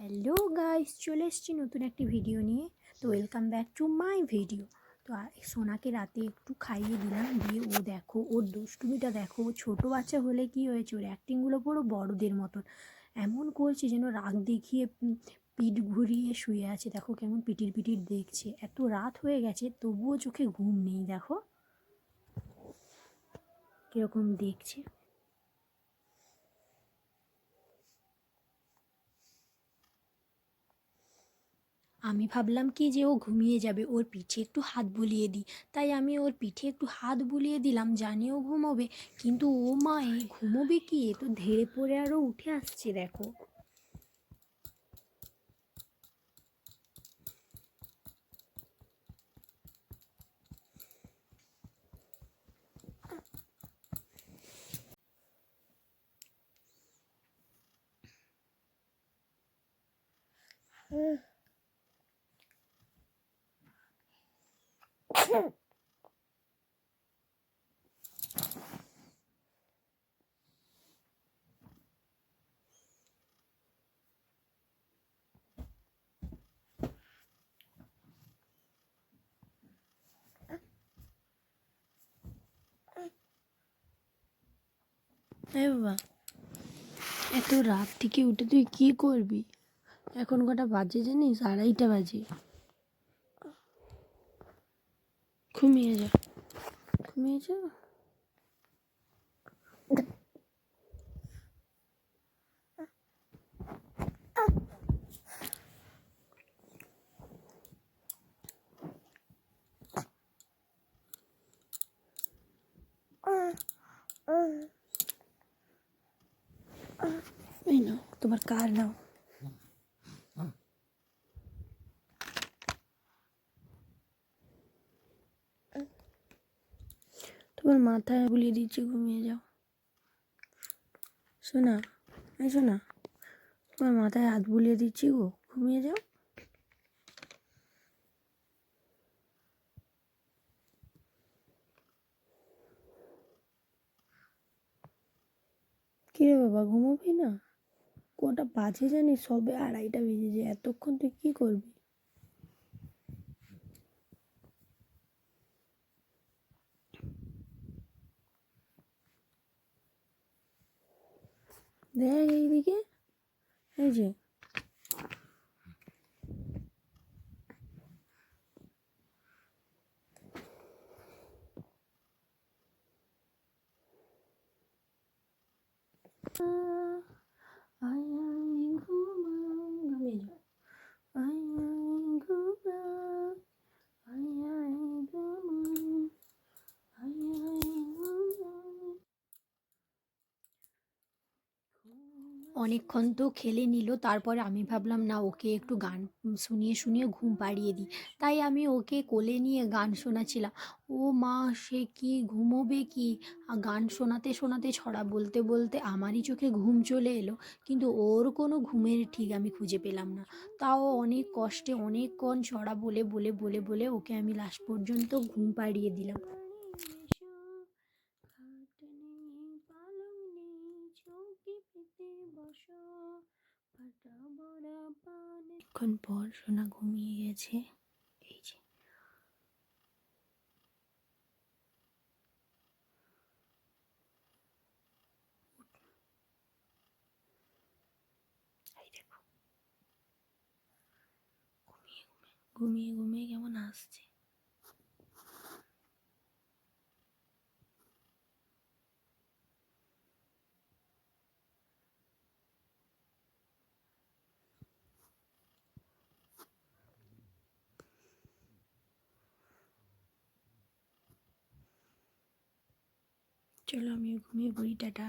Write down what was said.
Hello guys চলে এসেছি নতুন একটি ভিডিও নিয়ে। তো welcome back to my video তো সোনাকে রাতে একটু খাইয়ে দিলাম, দিয়ে ও দেখো, ওর দুষ্টুমিটা দেখো, ও ছোটো বাচ্চা হলে কি হয়েছে? ওর অ্যাক্টিংগুলো পুরো বড়দের মতন। এমন করছে যেন রাগ দেখিয়ে পিঠ ঘুরিয়ে শুয়ে আছে। দেখো কেমন পিটির পিটির দেখছে। এত রাত হয়ে গেছে, তবুও চোখে ঘুম নেই, দেখো। কীরকম দেখছে। আমি ভাবলাম কি যে ও ঘুমিয়ে যাবে, ওর পিঠে একটু হাত বুলিয়ে দিই। তাই আমি ওর পিঠে একটু হাত বুলিয়ে দিলাম জানি ও ঘুমোবে। কিন্তু ও মা এই ঘুমোবে কি? এ তো ধেড়ে পড়ে আরও উঠে আসছে, দেখো। বাবা, এত রাত থেকে উঠে তুই কি করবি? এখন কটা বাজে জানিস? আড়াইটা বাজে। ঘুমিয়ে যা। ঘুমিয়ে যা। এই নাও তোমার কার নাও তোমার মাথায় বুলিয়ে দিচ্ছি, ঘুমিয়ে যাও। শোনা এই শোনা তোমার মাথায় হাত বুলিয়ে দিচ্ছি গো, ঘুমিয়ে যাও। কিরে বাবা, ঘুমোবি না? কটা বাজে জানিস? সবে আড়াইটা বেজেছে এতক্ষণ তুই কি করবি? দেখ এইদিকে। এই যে। অনেকক্ষণ তো খেলে নিল, তারপরে আমি ভাবলাম, না, ওকে একটু গান শুনিয়ে শুনিয়ে ঘুম পাড়িয়ে দিই। তাই আমি ওকে কোলে নিয়ে গান শোনাচ্ছিলাম। ও মা, সে কি ঘুমোবে কি? গান শোনাতে শোনাতে, ছড়া বলতে বলতে আমারই চোখে ঘুম চলে এলো, কিন্তু ওর কোনো ঘুমের ঠিক আমি খুঁজে পেলাম না। তাও অনেক কষ্টে, অনেকক্ষণ ছড়া বলে বলে বলে বলে ওকে আমি লাস্ট পর্যন্ত ঘুম পাড়িয়ে দিলাম। অনেকক্ষণ পর সোনা ঘুমিয়ে গেছে। এই যে। ঘুমিয়ে ঘুমিয়ে কেমন আসছে। চলো আমি ঘুমিয়ে পড়ি টাটা।